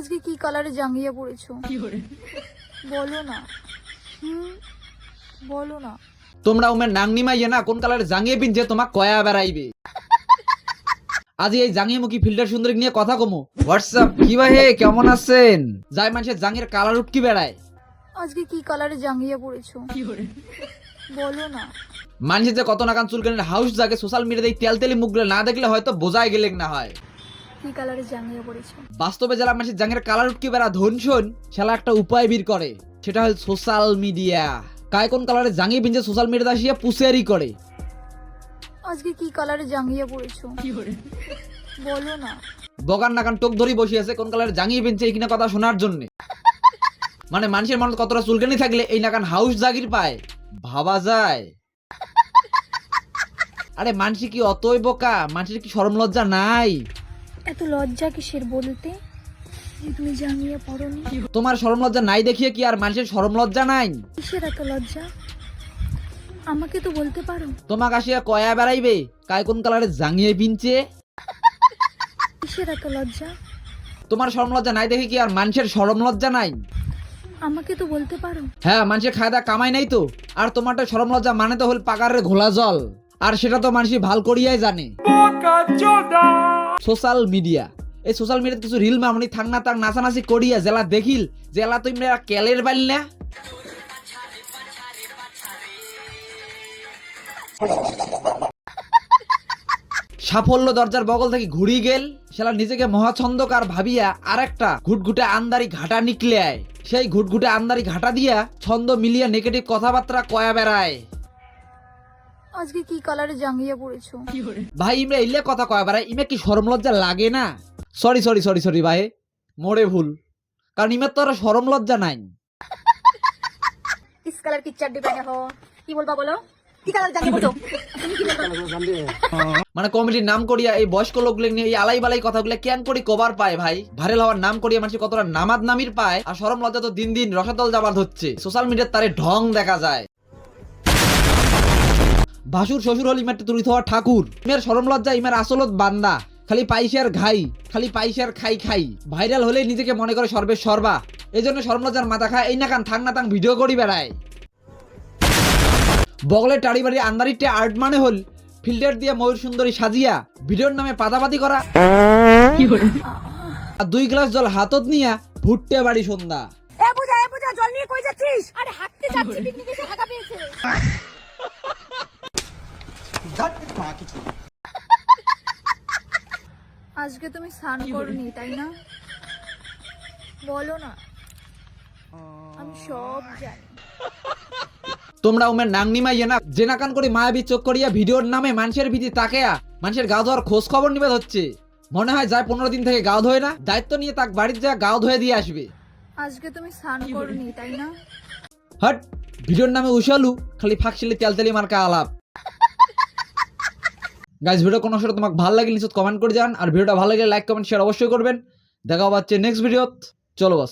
আজকে কি কালারে জাঙ্গিয়া পড়েছো? বলো না। হুম বলো না। তোমরা উমের নাংনি মাইয়ে না কোন কালারে জাঙ্গিয়ে পিনছে তোমাক কয়া বেড়াইবে। আজ এই জাঙ্গিয়ে মুখী ফিল্টার সুন্দরী নিয়ে কথা কমো। হোয়াটসঅ্যাপ কি ভাই হে কেমন আছেন? যাই মানুষের জাঙ্গির কালার উটকি বেড়ায়। আজকে কি কালারে জাঙ্গিয়া পড়েছো? বলো না। মানুষের যে কত নাকান চুলকানের হাউস জাগে সোশ্যাল মিডিয়াতে তেল তেলি মুখগুলো না দেখলে হয়তো বোঝাই গেলে না হয়। কি কালারে জাঙ্গিয়া পড়েছো? বাস্তবে যারা মানুষের জাঙ্গের কালার উটকি বেড়া ধন শোন সেটা একটা উপায় বের করে। সেটা হল সোশ্যাল মিডিয়া কায় কোন কালারে জাঙ্গিয়ে পিনছে সোশ্যাল মিডিয়াতে আসিয়া পুষেয়ারি করে? আজকে কি কালারে জাঙ্গিয়া পড়েছো? বলো না। বগান নাকান টোক ধরি বসে আছে কোন কালারে জাঙ্গিয়ে পিনছে এই কিনা কথা শোনার জন্য। মানে মানুষের মানুষ কতটা চুলকানি থাকলে এই নাকান হাউস জাগির পায়? ভাবা যায়। আরে মানুষ কি অতই বোকা? মানুষের কি শরম লজ্জা নাই? এত লজ্জা কিসের বলতে? তুমি জাঙ্গিয়া পড়নি। তোমার শরম লজ্জা নাই দেখিয়ে কি আর মানুষের শরম লজ্জা নাই? কিসের এত লজ্জা? আমাকে তো বলতে পারো। তোমাক আসিয়া কয়া বেড়াইবে কায় কোন কালারে জাঙ্গিয়ে পিনছে? কিসের এত লজ্জা? তোমার শরম লজ্জা নাই দেখে কি আর মানুষের শরম লজ্জা নাই? আমাকে তো বলতে পারো। হ্যাঁ মানুষের খায়দা কামাই নাই তো। আর তোমারটা শরম লজ্জা মানে তো হল পাকারের ঘোলা জল। আর সেটা তো মানুষ ভালো করিয়াই জানে। সোশ্যাল মিডিয়া এই সোশ্যাল মিডিয়াতে কিছু রিল মামনি থাক না তাক নাচানাচি করিয়া জেলা দেখিল, জেলা তুমি কেলের বাল না। সাফল্য দরজার বগল থেকে ঘুরি গেল সেলা নিজেকে মহাছন্দকার ভাবিয়া আরেকটা ঘুটঘুটে আন্দারি ঘাটা নিকলে আয়। সেই ঘুটঘুটে আন্দারি ঘাটা দিয়া ছন্দ মিলিয়া নেগেটিভ কথাবার্তা কয়া বেড়ায়। আজকে কি কালারে জাঙ্গিয়া পড়েছো? ভাই ইমরা ইলে কথা কয় বারা ইমে কি শরম লজ্জা লাগে না? সরি সরি সরি সরি ভাই মোড়ে ভুল। কারণ ইমে তো আর শরম লজ্জা নাই। ইস কালার কি পিকচার পায় হো। কি বলবা বলো? কি কালার জাঙ্গিয়া পড়ছো? মানে কমেডির নাম করিয়া এই বয়স্ক লোকগুলো নিয়ে এই আলাই বালাই কথাগুলো কেন করি কবার পায় ভাই? ভাইরাল হওয়ার নাম করিয়া মানুষ কতটা নামাদ নামির পায়? আর সরম লজ্জা তো দিন দিন রসাতল যাবার হচ্ছে সোশ্যাল মিডিয়ার তারে ঢং দেখা যায়। ভাসুর শ্বশুর হল ইমার তুলি হওয়া ঠাকুর। ইমের সরম লজ্জা ইমের আসলত বান্দা। খালি পাইসার ঘাই খালি পাইসার খাই খাই। ভাইরাল হলেই নিজেকে মনে করে সর্বে সর্বা। এই জন্য সরম লজ্জার মাথা খায় এই নাকান থাক না তাং ভিডিও করি বেড়ায়। বগলে টাড়ি বাড়ি আন্দারিতে আর্ট মানে হল ফিল্টার দিয়ে ময়ূর সুন্দরী সাজিয়া ভিডিওর নামে পাতাপাতি করা। আর দুই গ্লাস জল হাতত নিয়া ভুট্টে বাড়ি সন্ধ্যা। জল নিয়ে কই যাচ্ছিস? আরে হাঁটতে যাচ্ছি পিকনিকে এসে হাগা পেয়েছে আজকে তুমি স্নান করনি তাই না? বলো না। আমি সব জানি। তোমরা উমের নাংনি মাইয়ে না জেনাকান করে মায়াবী চোখ করিয়া ভিডিওর নামে মানুষের ভীতি তাকেয়া মানুষের গা ধোয়ার খোঁজ খবর নিবে হচ্ছে। মনে হয় যায় পনেরো দিন থেকে গাও ধোয় না দায়িত্ব নিয়ে তাক বাড়ির যা গাও ধুয়ে দিয়ে আসবে। আজকে তুমি স্নান করনি তাই না? হট ভিডিওর নামে উশালু খালি ফাঁকশিলি তেলতেলি মার্কা আলাপ। গাইজ ভিডিও কোনো সময় তোমাকে ভালো লাগে নিশ্চিত কমেন্ট করে যান আর ভিডিওটা ভালো লাগে লাইক কমেন্ট শেয়ার অবশ্যই করবেন। দেখা পাচ্ছে নেক্সট ভিডিওত চলো বাস